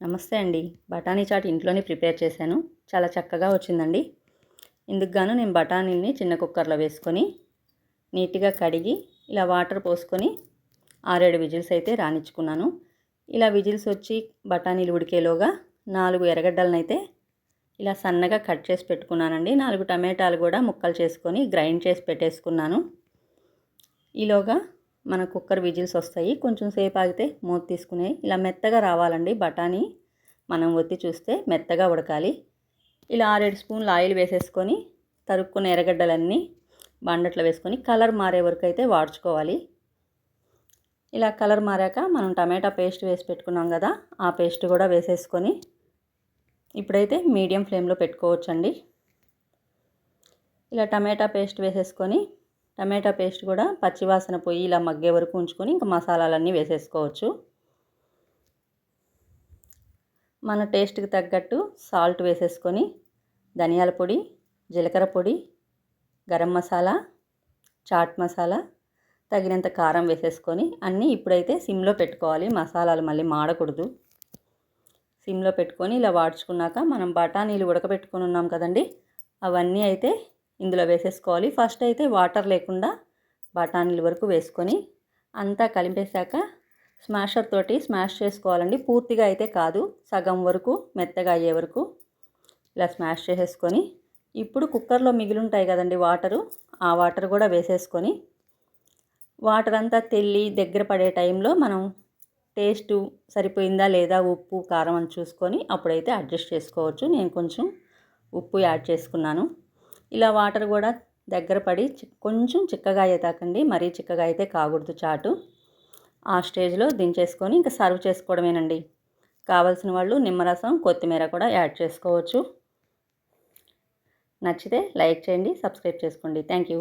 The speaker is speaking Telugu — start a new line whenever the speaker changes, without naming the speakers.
నమస్తే అండి. బఠానీ చాట్ ఇంట్లోనే ప్రిపేర్ చేశాను. చాలా చక్కగా వచ్చిందండి. ఇందుకు గాను నేను బఠానీని చిన్న కుక్కర్లో వేసుకొని నీట్గా కడిగి ఇలా వాటర్ పోసుకొని ఆరేడు విజిల్స్ అయితే రానిచ్చుకున్నాను. ఇలా విజిల్స్ వచ్చి బఠానీలు ఉడికేలోగా నాలుగు ఎర్రగడ్డలనైతే ఇలా సన్నగా కట్ చేసి పెట్టుకున్నానండి. నాలుగు టమాటాలు కూడా ముక్కలు చేసుకొని గ్రైండ్ చేసి పెట్టేసుకున్నాను. ఈలోగా మన కుక్కర్ విజిల్స్ వస్తాయి. కొంచెం సేపు ఆగితే మూత తీసుకునే ఇలా మెత్తగా రావాలండి బఠానీ. మనం ఒత్తి చూస్తే మెత్తగా ఉడకాలి. ఇలా ఆరేడు స్పూన్లు ఆయిల్ వేసేసుకొని తరుక్కున్న ఎర్రగడ్డలన్నీ బండట్లో వేసుకొని కలర్ మారే వరకు అయితే వాడుచుకోవాలి. ఇలా కలర్ మారాక మనం టమాటా పేస్ట్ వేసి పెట్టుకున్నాం కదా ఆ పేస్ట్ కూడా వేసేసుకొని ఇప్పుడైతే మీడియం ఫ్లేమ్లో పెట్టుకోవచ్చండి. ఇలా టమాటా పేస్ట్ వేసేసుకొని టమాటా పేస్ట్ కూడా పచ్చివాసన పోయి ఇలా మగ్గే వరకు ఉంచుకొని ఇంకా మసాలాలన్నీ వేసేసుకోవచ్చు. మన టేస్ట్కి తగ్గట్టు సాల్ట్ వేసేసుకొని ధనియాల పొడి జీలకర్ర పొడి గరం మసాలా చాట్ మసాలా తగినంత కారం వేసేసుకొని అన్నీ ఇప్పుడైతే సిమ్లో పెట్టుకోవాలి. మసాలాలు మళ్ళీ మాడకూడదు. సిమ్లో పెట్టుకొని ఇలా వాడ్చుకున్నాక మనం బఠానీలు ఉడకబెట్టుకొని ఉన్నాం కదండి అవన్నీ అయితే ఇందులో వేసేసుకోవాలి. ఫస్ట్ అయితే వాటర్ లేకుండా బఠానీల వరకు వేసుకొని అంతా కలిపేశాక స్మాషర్ తోటి స్మాష్ చేసుకోవాలండి. పూర్తిగా అయితే కాదు సగం వరకు మెత్తగా అయ్యే వరకు ఇలా స్మాష్ చేసేసుకొని ఇప్పుడు కుక్కర్లో మిగిలి ఉంటాయి కదండి వాటరు ఆ వాటర్ కూడా వేసేసుకొని వాటర్ అంతా తెల్లి దగ్గర పడే టైంలో మనం టేస్ట్ సరిపోయిందా లేదా ఉప్పు కారం అని చూసుకొని అప్పుడైతే అడ్జస్ట్ చేసుకోవచ్చు. నేను కొంచెం ఉప్పు యాడ్ చేసుకున్నాను. ఇలా వాటర్ కూడా దగ్గర పడి కొంచెం చిక్కగా అయ్యేదాకండి మరీ చిక్కగా అయితే కాకూడదు చాటు. ఆ స్టేజ్లో దించేసుకొని ఇంకా సర్వ్ చేసుకోవడమేనండి. కావలసిన వాళ్ళు నిమ్మరసం కొత్తిమీర కూడా యాడ్ చేసుకోవచ్చు. నచ్చితే లైక్ చేయండి సబ్స్క్రైబ్ చేసుకోండి. Thank you.